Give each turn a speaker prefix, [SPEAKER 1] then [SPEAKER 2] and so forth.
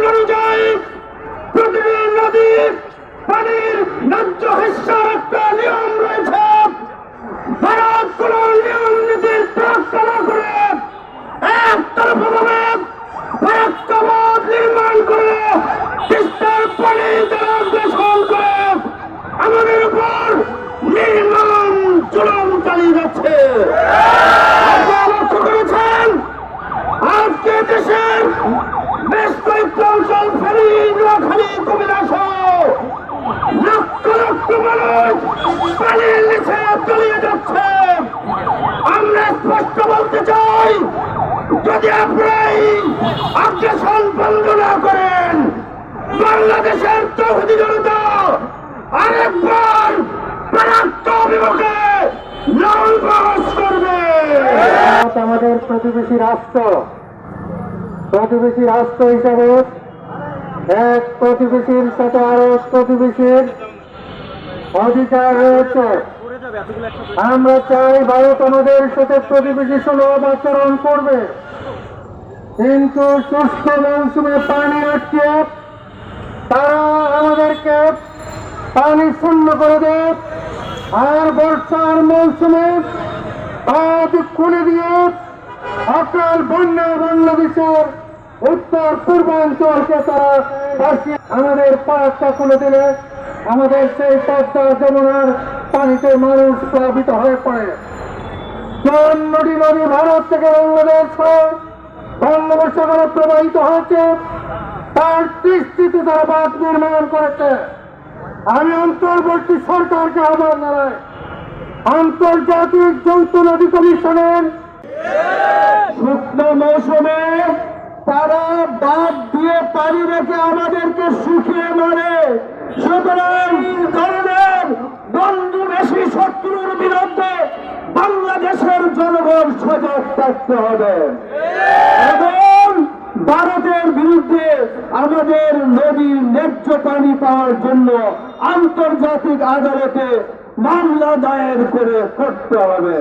[SPEAKER 1] আইন অনুযায়ী প্রতিটি নদীর পানির ন্যায্য হিস্সার একটা নিয়ম রয়েছে। ভারত কোন নিয়ম নীতির প্রয়োগ না করে একতরফাভাবে ফারাক্কাবাদ নির্মাণ করে স্পষ্ট বলতে চাই, যদি বন্ধ না করেন, বাংলাদেশের জনতা আরেকবার অভিমুখে করবে।
[SPEAKER 2] আমাদের প্রতিবেশী রাষ্ট্র প্রতিবেশী রাষ্ট্র হিসাবে এক প্রতিবেশীর সাথে আরও প্রতিবেশীর অধিকার রয়েছে। আমরা চাই ভারত আমাদের সাথে প্রতিবেশী সুলভ আচরণ করবে। কিন্তু শুষ্ক মৌসুমে পানি আটকে, তারা আমাদেরকে পানি শূন্য করে দেয়। আর বর্ষার মৌসুমে বাঁধ খুলে দিয়ে অকাল বন্যা বাংলাদেশের উত্তর পূর্বাঞ্চলকে তারা আমাদের পাকটা খুলে দিলে আমাদের সেই পদ্মা যমুনার পানিতে মানুষ প্লাবিত হয়ে পড়ে। কোন নদী ভারত থেকে বাংলাদেশ হয়ে বঙ্গোপসাগরে প্রবাহিত হয়েছে। তার দৃষ্টিতে তারা বাঁধ নির্মাণ করেছে। আমি অন্তর্বর্তী সরকারকে আহ্বান জানাই। আন্তর্জাতিক যৌথ নদী কমিশনের শুকনো মৌসুমে তারা বাদ দিয়ে পানি রেখে আমাদেরকে শুকিয়ে মারে সুতরাং শত্রুর বিরুদ্ধে বাংলাদেশের জনগণ সজাগ থাকতে হবে। এবং ভারতের বিরুদ্ধে আমাদের নদীর ন্যায্য পানি পাওয়ার জন্য আন্তর্জাতিক আদালতে মামলা দায়ের করে করতে হবে।